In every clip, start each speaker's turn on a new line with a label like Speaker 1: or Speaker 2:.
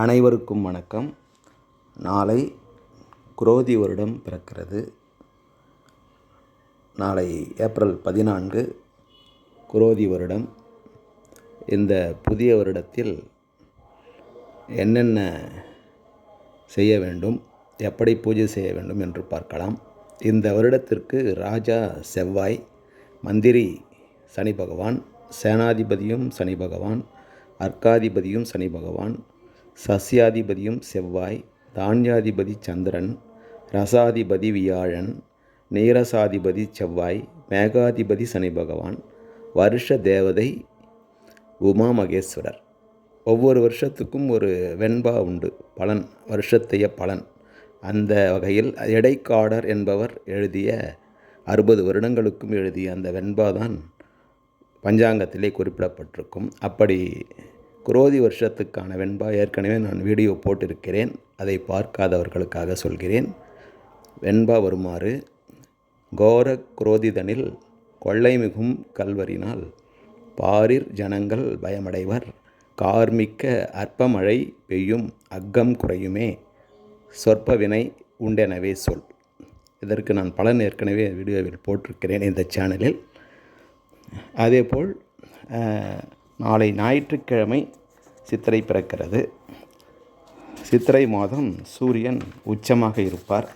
Speaker 1: அனைவருக்கும் வணக்கம். நாளை குரோதி வருடம் பிறக்கிறது. நாளை ஏப்ரல் பதினான்கு குரோதி வருடம். இந்த புதிய வருடத்தில் என்னென்ன செய்ய வேண்டும் எப்படி பூஜை செய்ய வேண்டும் என்று பார்க்கலாம். இந்த வருடத்திற்கு ராஜா செவ்வாய் மந்திரி சனி பகவான் சேனாதிபதியும் சனி பகவான் அர்க்காதிபதியும் சனி பகவான் சஸ்யாதிபதியும் செவ்வாய் தானியாதிபதி சந்திரன் ரசாதிபதி வியாழன் நீரசாதிபதி செவ்வாய் மேகாதிபதி சனி பகவான் வருஷ தேவதை உமா மகேஸ்வரர். ஒவ்வொரு வருஷத்துக்கும் ஒரு வெண்பா உண்டு. பலன் வருஷத்தைய பலன். அந்த வகையில் எடைக்காடர் என்பவர் எழுதிய அறுபது வருடங்களுக்கும் எழுதிய அந்த வெண்பா தான் பஞ்சாங்கத்திலே குறிப்பிடப்பட்டிருக்கும். அப்படி குரோதி வருஷத்துக்கான வெண்பா ஏற்கனவே நான் வீடியோ போட்டிருக்கிறேன். அதை பார்க்காதவர்களுக்காக சொல்கிறேன். வெண்பா வருமாறு கோர குரோதிதனில் கொள்ளை மிகும் கல்வரினால் பாரிர் ஜனங்கள் பயமடைவர். கார்மிக்க அற்பமழை பெய்யும் அக்கம் குறையுமே. சொற்பவினை உண்டெனவே சொல். இதற்கு நான் பலன் ஏற்கனவே வீடியோவில் போட்டிருக்கிறேன் இந்த சேனலில். அதேபோல் நாளை ஞாயிற்றுக்கிழமை சித்திரை பிறக்கிறது. சித்திரை மாதம் சூரியன் உச்சமாக இருப்பார்.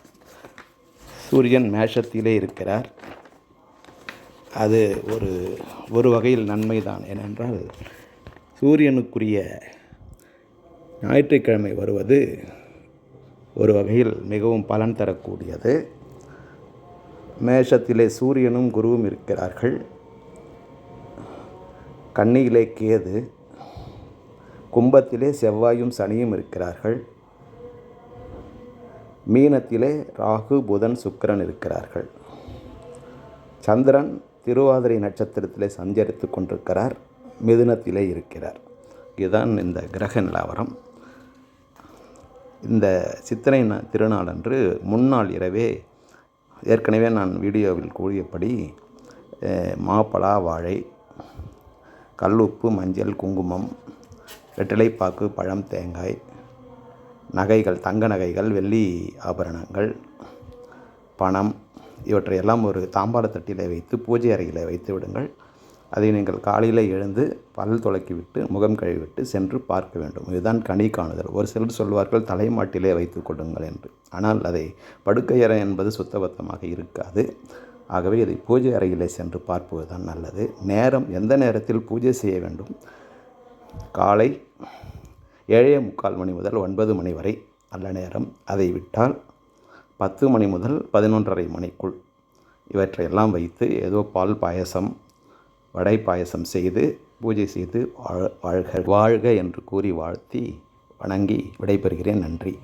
Speaker 1: சூரியன் மேஷத்திலே இருக்கிறார். அது ஒரு ஒரு வகையில் நன்மைதான். ஏனென்றால் சூரியனுக்குரிய ஞாயிற்றுக்கிழமை வருவது ஒரு வகையில் மிகவும் பலன் தரக்கூடியது. மேஷத்திலே சூரியனும் குருவும் இருக்கிறார்கள். கன்னியிலே கேது கும்பத்திலே செவ்வாயும் சனியும் இருக்கிறார்கள். மீனத்திலே ராகு புதன் சுக்கிரன் இருக்கிறார்கள். சந்திரன் திருவாதிரை நட்சத்திரத்திலே சஞ்சரித்து கொண்டிருக்கிறார். மிதுனத்திலே இருக்கிறார். இதுதான் இந்த கிரக நிலவரம். இந்த சித்திரை ந- திருநாளன்று முன்னாள் இரவே ஏற்கனவே நான் வீடியோவில் கூறியபடி அஹ், மாப்பழா வாழை கல் உப்பு மஞ்சள் குங்குமம் வெற்றிலைப்பாக்கு பழம் தேங்காய் நகைகள் தங்க நகைகள் வெள்ளி ஆபரணங்கள் பணம் இவற்றையெல்லாம் ஒரு தாம்பாள தட்டிலே வைத்து பூஜை அறையில் வைத்து விடுங்கள். அதை நீங்கள் காலையில் எழுந்து பல் துளக்கிவிட்டு முகம் கழுவிவிட்டு சென்று பார்க்க வேண்டும். இதுதான் கனி காணுதல். ஒரு சிலர் சொல்வார்கள் தலைமாட்டிலே வைத்து கொள்ளுங்கள் என்று. ஆனால் அதை படுக்கை அறை என்பது சுத்தபத்தமாக இருக்காது. ஆகவே இதை பூஜை அறையிலே சென்று பார்ப்பது தான் நல்லது. நேரம் எந்த நேரத்தில் பூஜை செய்ய வேண்டும்? காலை ஏழே முக்கால் மணி முதல் ஒன்பது மணி வரை நல்ல நேரம். அதை விட்டால் பத்து மணி முதல் பதினொன்றரை மணிக்குள் இவற்றையெல்லாம் வைத்து ஏதோ பால் பாயசம் வடை பாயசம் செய்து பூஜை செய்து வாழ்க வாழ்க என்று கூறி வாழ்த்தி வணங்கி விடைபெறுகிறேன். நன்றி.